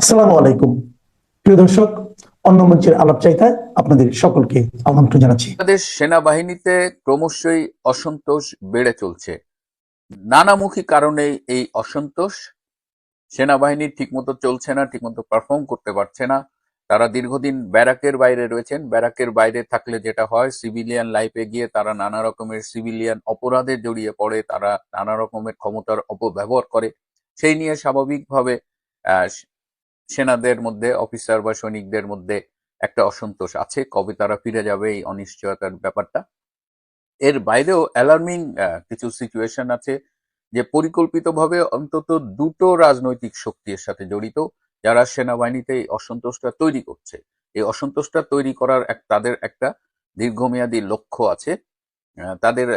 আসসালামু আলাইকুম। প্রিয় দর্শক, অন্য মঞ্চের আলাপ চাইতায় আপনাদের সকলকে আমন্ত্রণ জানাচ্ছি। বাংলাদেশ সেনাবাহিনীতে ক্রমশই অসন্তোষ বেড়ে চলছে। নানামুখী কারণে এই অসন্তোষ সেনাবাহিনী ঠিকমতো চলছে না, ঠিকমতো পারফর্ম করতে পারছে না। তারা দীর্ঘদিন ব্যারাকের বাইরে রয়েছেন। ব্যারাকের বাইরে থাকলে যেটা হয় সিভিলিয়ান লাইফে গিয়ে তারা নানা রকমের সিভিলিয়ান অপরাধে জড়িয়ে পড়ে, তারা নানা রকমের ক্ষমতার অপব্যবহার করে। সেই নিয়ে স্বাভাবিকভাবে সেনাদের মধ্যে অফিসার বা সৈনিকদের মধ্যে একটা অসন্তোষ আছে। কবে তারা ফিরে যাবে এই অনিশ্চয়তার ব্যাপারটা? এর বাইরেও অ্যালার্মিং কিছু সিচুয়েশন আছে যে পরিকল্পিতভাবে অন্তত দুটো রাজনৈতিক শক্তির সাথে জড়িত যারা সেনাবাহিনীতে এই অসন্তোষটা তৈরি করছে। এই অসন্তোষটা তৈরি করার এক, তাদের একটা দীর্ঘমেয়াদী লক্ষ্য আছে। তাদের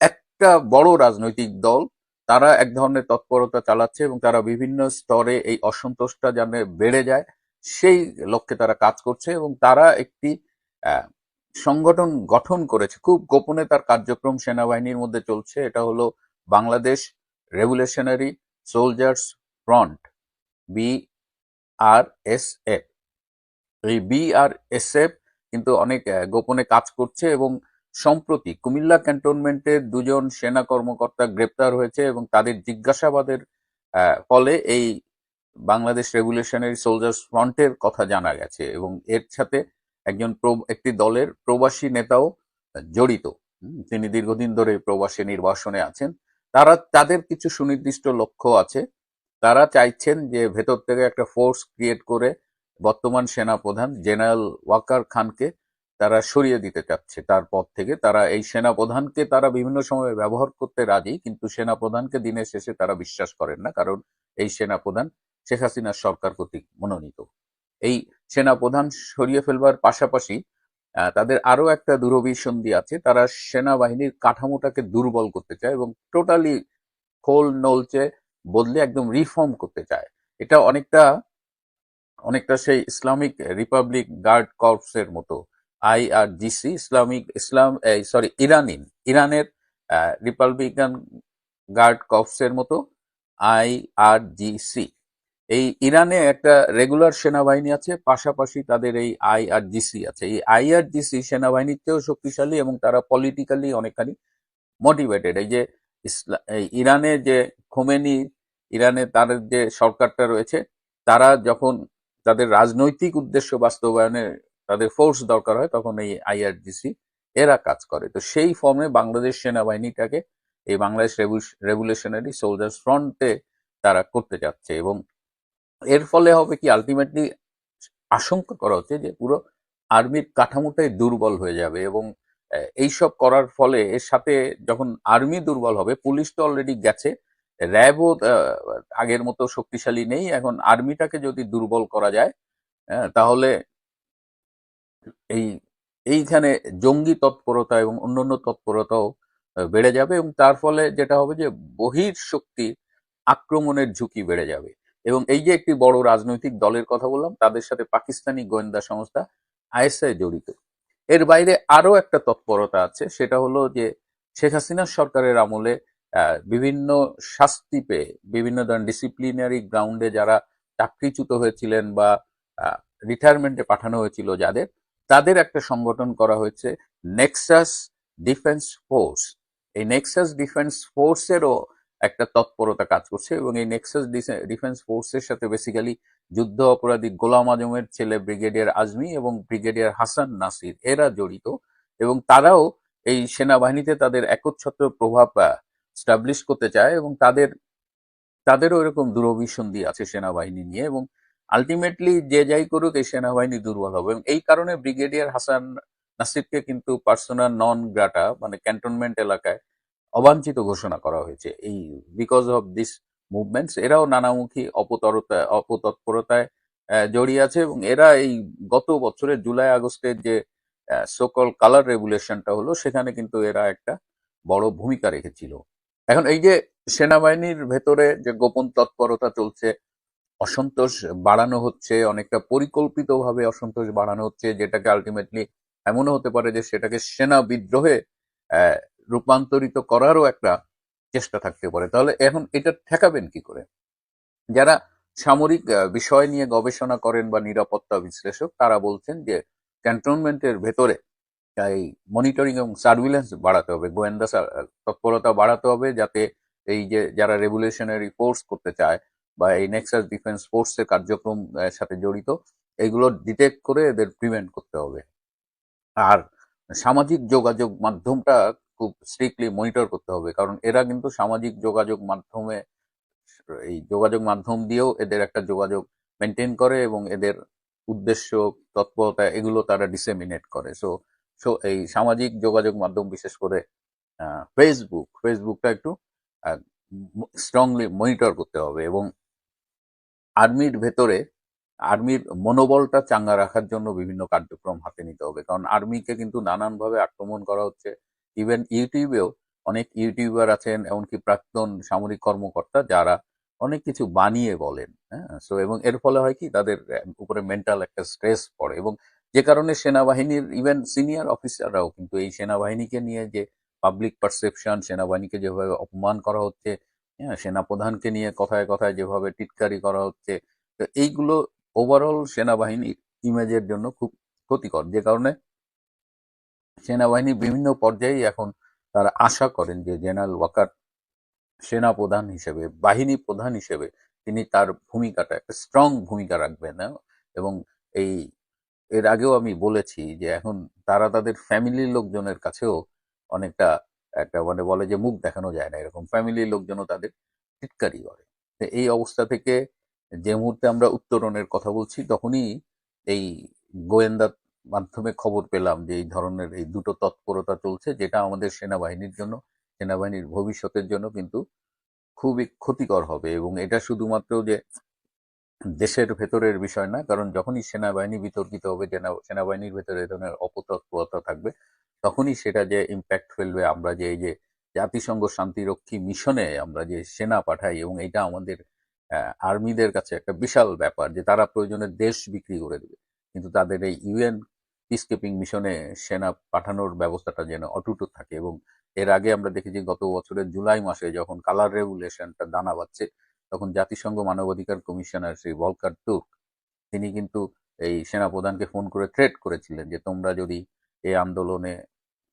একটা বড় রাজনৈতিক দল তারা এক ধরনের তৎপরতা চালাচ্ছে এবং তারা বিভিন্ন স্তরে এই অসন্তোষটা যেন বেড়ে যায়, সেই লক্ষ্যে তারা কাজ করছে এবং তারা একটি সংগঠন গঠন করেছে। খুব গোপনে তার কার্যক্রম সেনাবাহিনীর মধ্যে চলছে। এটা হলো Bangladesh revolutionary soldiers front, B R S F. এই বি আর এস এফ কিন্তু অনেক গোপনে কাজ করছে এবং সম্প্রতি কুমিল্লা ক্যান্টনমেন্টের দুজন সেনা কর্মকর্তা গ্রেপ্তার হয়েছে এবং তাদের জিজ্ঞাসাবাদের ফলে এই বাংলাদেশ রেগুলেশনারি সোলজার্স ফ্রন্টের কথা জানা গেছে এবং এর সাথে একজন একটি দলের প্রবাসী নেতাও জড়িত। তিনি দীর্ঘদিন ধরে প্রবাসী নির্বাসনে আছেন। তারা, তাদের কিছু সুনির্দিষ্ট লক্ষ্য আছে। তারা চাইছেন যে ভেতর থেকে একটা ফোর্স ক্রিয়েট করে বর্তমান সেনা প্রধান জেনারেল ওয়াকার খানকে তারা সরিয়ে দিতে চাচ্ছে। তার পদ থেকে তারা এই সেনা প্রধানকে তারা বিভিন্ন সময় ব্যবহার করতে রাজি, কিন্তু সেনা প্রধানকে দিনের শেষে তারা বিশ্বাস করেন না, কারণ এই সেনা প্রধান শেখ হাসিনার সরকার কর্তৃক মনোনীত। এই সেনা প্রধান সরিয়ে ফেলবার পাশাপাশি তাদের আরও একটা দূরভিসন্ধি আছে। তারা সেনাবাহিনীর কাঠামোটাকে দুর্বল করতে চায় এবং টোটালি খোল নলচে বদলে একদম রিফর্ম করতে চায়। এটা অনেকটা অনেকটা সেই ইসলামিক রিপাবলিক গার্ড কর্পসের মতো আইআরজিসি ইসলামিক, ইসলাম সরি ইরানিন। ইরানের রিপাবলিকান গার্ড কর্পসের মতো আইআরজিসি এই ইরানে একটা রেগুলার সেনাবাহিনী আছে, পাশাপাশি তাদের এই আইআরজিসি আছে। এই আইআরজিসি সেনাবাহিনীর চেয়েও শক্তিশালী এবং তারা পলিটিক্যালি অনেকখানি মোটিভেটেড। এই যে ইরানে যে খোমেনি, ইরানে তার যে সরকারটা রয়েছে, তারা যখন তাদের রাজনৈতিক উদ্দেশ্য বাস্তবায়নে তাদের ফোর্স দরকার হয় তখন এই আইআরজিসি এরা কাজ করে। তো সেই ফর্মে বাংলাদেশ সেনাবাহিনীটাকে এই বাংলাদেশ রেভুলেশনারি সোলজার্স ফ্রন্টে তারা করতে যাচ্ছে এবং এর ফলে হবে কি আলটিমেটলি আশঙ্কা করা হচ্ছে যে পুরো আর্মির কাঠামোটাই দুর্বল হয়ে যাবে এবং এইসব করার ফলে এর সাথে যখন আর্মি দুর্বল হবে পুলিশ তো অলরেডি গেছে র্যাবও আগের মতো শক্তিশালী নেই এখন আর্মিটাকে যদি দুর্বল করা যায় হ্যাঁ, তাহলে এই, এইখানে জঙ্গি তৎপরতা এবং অন্যান্য তৎপরতাও বেড়ে যাবে এবং তার ফলে যেটা হবে যে বহির শক্তি আক্রমণের ঝুঁকি বেড়ে যাবে। এবং এই যে একটি বড় রাজনৈতিক দলের কথা বললাম, তাদের সাথে পাকিস্তানি গোয়েন্দা সংস্থা আইএসআই জড়িত। এর বাইরে আরও একটা তৎপরতা আছে, সেটা হলো যে শেখ হাসিনার সরকারের আমলে বিভিন্ন শাস্তি পেয়ে, বিভিন্ন ধরনের ডিসিপ্লিনারি গ্রাউন্ডে যারা চাকরিচ্যুত হয়েছিলেন বা রিটায়ারমেন্টে পাঠানো হয়েছিল যাদের তাদের একটা সংগঠন করা হয়েছে নেক্সাস ডিফেন্স ফোর্স এই নেক্সাস ডিফেন্স ফোর্সেরও একটা তৎপরতা কাজ করছে এবং এই নেক্সাস ডিফেন্স ফোর্সের সাথে বেসিক্যালি যুদ্ধ অপরাধী গোলাম আজমের ছেলে ব্রিগেডিয়ার আজমি এবং ব্রিগেডিয়ার হাসান নাসির এরা জড়িত এবং তারাও এই সেনাবাহিনীতে তাদের একচ্ছত্র প্রভাব স্টাবলিশ করতে চায় এবং তাদের, তাদেরও এরকম দূরভিসন্ধি আছে সেনাবাহিনী নিয়ে এবং আলটিমেটলি যে যাই করুক, এই সেনাবাহিনী দুর্বল হবে। এবং এই কারণে ব্রিগেডিয়ার হাসান নাসিরকে কিন্তু পার্সোনাল নন গ্রাটা মানে ক্যান্টনমেন্ট এলাকায় অবাঞ্ছিত ঘোষণা করা হয়েছে। এই বিকজ অফ দিস মুভমেন্টস এরাও নানামুখী অপতরতা, অপতৎপরতায় জড়িয়ে আছে। এবং এরা এই গত বছরের জুলাই আগস্টের যে সোকল কালার রেগুলেশনটা হলো, সেখানে কিন্তু এরা একটা বড় ভূমিকা রেখেছিল। এখন এই যে সেনাবাহিনীর ভেতরে যে গোপন তৎপরতা চলছে অসন্তোষ বাড়ানো হচ্ছে, অনেকটা পরিকল্পিতভাবে অসন্তোষ বাড়ানো হচ্ছে, যেটাকে আলটিমেটলি এমনও হতে পারে যে সেটাকে সেনা বিদ্রোহে রূপান্তরিত করারও একটা চেষ্টা থাকতে পারে। তাহলে এখন এটা ঠেকাবেন কি করে? যারা সামরিক বিষয় নিয়ে গবেষণা করেন বা নিরাপত্তা বিশ্লেষক, তারা বলছেন যে ক্যান্টনমেন্টের ভেতরে এই মনিটরিং এবং সার্ভিলেন্স বাড়াতে হবে, গোয়েন্দা তৎপরতা বাড়াতে হবে যাতে এই যে যারা রেগুলেশনারি ফোর্স করতে চায় বা এই নেক্সাস ডিফেন্স ফোর্সের কার্যক্রম সাথে জড়িত, এগুলো ডিটেক্ট করে এদের প্রিভেন্ট করতে হবে। আর সামাজিক যোগাযোগ মাধ্যমটা খুব স্ট্রিক্টলি মনিটর করতে হবে, কারণ এরা কিন্তু সামাজিক যোগাযোগ মাধ্যমে, এই যোগাযোগ মাধ্যম দিয়েও এদের একটা যোগাযোগ মেনটেন করে এবং এদের উদ্দেশ্য, তৎপরতা এগুলো তারা ডিসেমিনেট করে। সো সো এই সামাজিক যোগাযোগ মাধ্যম, বিশেষ করে ফেসবুক ফেসবুকটা একটু স্ট্রংলি মনিটর করতে হবে এবং আর্মির ভেতরে, আর্মির মনোবলটা চাঙ্গা রাখার জন্য বিভিন্ন কার্যক্রম হাতে নিতে হবে। কারণ আর্মিকে কিন্তু নানানভাবে আক্রমণ করা হচ্ছে। ইভেন ইউটিউবেও অনেক ইউটিউবার আছেন, এমনকি প্রাক্তন সামরিক কর্মকর্তা যারা অনেক কিছু বানিয়ে বলেন হ্যাঁ? সো এবং এর ফলে হয় কি? তাদের উপরে মেন্টাল একটা স্ট্রেস পড়ে। এবং যে কারণে সেনাবাহিনীর ইভেন সিনিয়র অফিসাররাও কিন্তু এই সেনাবাহিনীকে নিয়ে যে পাবলিক পারসেপশন সেনাবাহিনীকে যেভাবে অপমান করা হচ্ছে হ্যাঁ সেনাপ্রধানকে নিয়ে কথায় কথায় যেভাবে টিটকারি করা হচ্ছে, তো এইগুলো ওভারঅল সেনাবাহিনীর ইমেজের জন্য খুব ক্ষতিকর যে কারণে সেনাবাহিনী বিভিন্ন পর্যায়ে এখন তারা আশা করেন যে জেনারেল ওয়াকার সেনা প্রধান হিসেবে, বাহিনী প্রধান হিসেবে তিনি তার ভূমিকাটা, একটা স্ট্রং ভূমিকা রাখবেন হ্যাঁ? এবং এই, এর আগেও আমি বলেছি যে এখন তারা তাদের ফ্যামিলির লোকজনের কাছেও অনেকটা একটা মানে বলে যে মুখ দেখানো যায় না এরকম। ফ্যামিলির লোকজনও তাদের টিটকারি করে। এই অবস্থা থেকে যে মুহূর্তে আমরা উত্তরণের কথা বলছি, তখনই এই গোয়েন্দার মাধ্যমে খবর পেলাম যে এই ধরনের এই দুটো তৎপরতা চলছে, যেটা আমাদের সেনাবাহিনীর জন্য, সেনাবাহিনীর ভবিষ্যতের জন্য কিন্তু খুবই ক্ষতিকর হবে। এবং এটা শুধুমাত্র যে দেশের ভেতরের বিষয় না, কারণ যখনই সেনাবাহিনী বিতর্কিত হবে, সেনা- সেনাবাহিনীর ভেতরে ধরনের অপতৎপরতা থাকবে তখনই সেটা যে ইম্প্যাক্ট ফেলবে, আমরা যে এই যে জাতিসংঘ শান্তিরক্ষী মিশনে আমরা যে সেনা পাঠাই এবং এটা আমাদের আর্মিদের কাছে একটা বিশাল ব্যাপার যে তারা প্রয়োজনে দেশ বিক্রি করে দেবে। কিন্তু তাদের এই ইউএন পিসকিপিং মিশনে সেনা পাঠানোর ব্যবস্থাটা যেন অটুট থাকে এবং এর আগে আমরা দেখেছি গত বছরের জুলাই মাসে যখন কালার রেগুলেশনটা দানা বাচ্ছে তখন জাতিসংঘ মানবাধিকার কমিশনার শ্রী ভলকার তুর্ক, তিনি কিন্তু এই সেনাপ্রধানকে ফোন করে থ্রেট করেছিলেন যে তোমরা যদি এই আন্দোলনে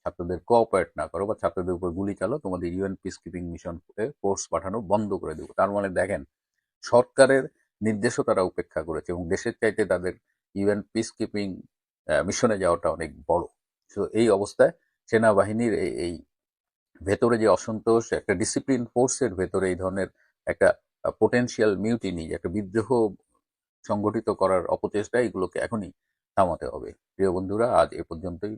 ছাত্রদের কোঅপারেট না করো বা ছাত্রদের উপর গুলি চালো তোমাদের UN peace keeping mission force পাঠানো বন্ধ করে দেবো। তার মানে দেখেন, সরকারের নির্দেশও তারা উপেক্ষা করেছে এবং দেশের চাইতে তাদের ইউএন পিস কিপিং মিশনে যাওয়াটা অনেক বড়। তো এই অবস্থায় সেনাবাহিনীর এই এই ভেতরে যে অসন্তোষ, একটা ডিসিপ্লিন ফোর্সের ভেতরে এই ধরনের একটা পোটেনশিয়াল মিউটিনি একটা বিদ্রোহ সংগঠিত করার অপচেষ্টা এগুলোকে এখনই থামাতে হবে। প্রিয় বন্ধুরা, আজ এ পর্যন্তই।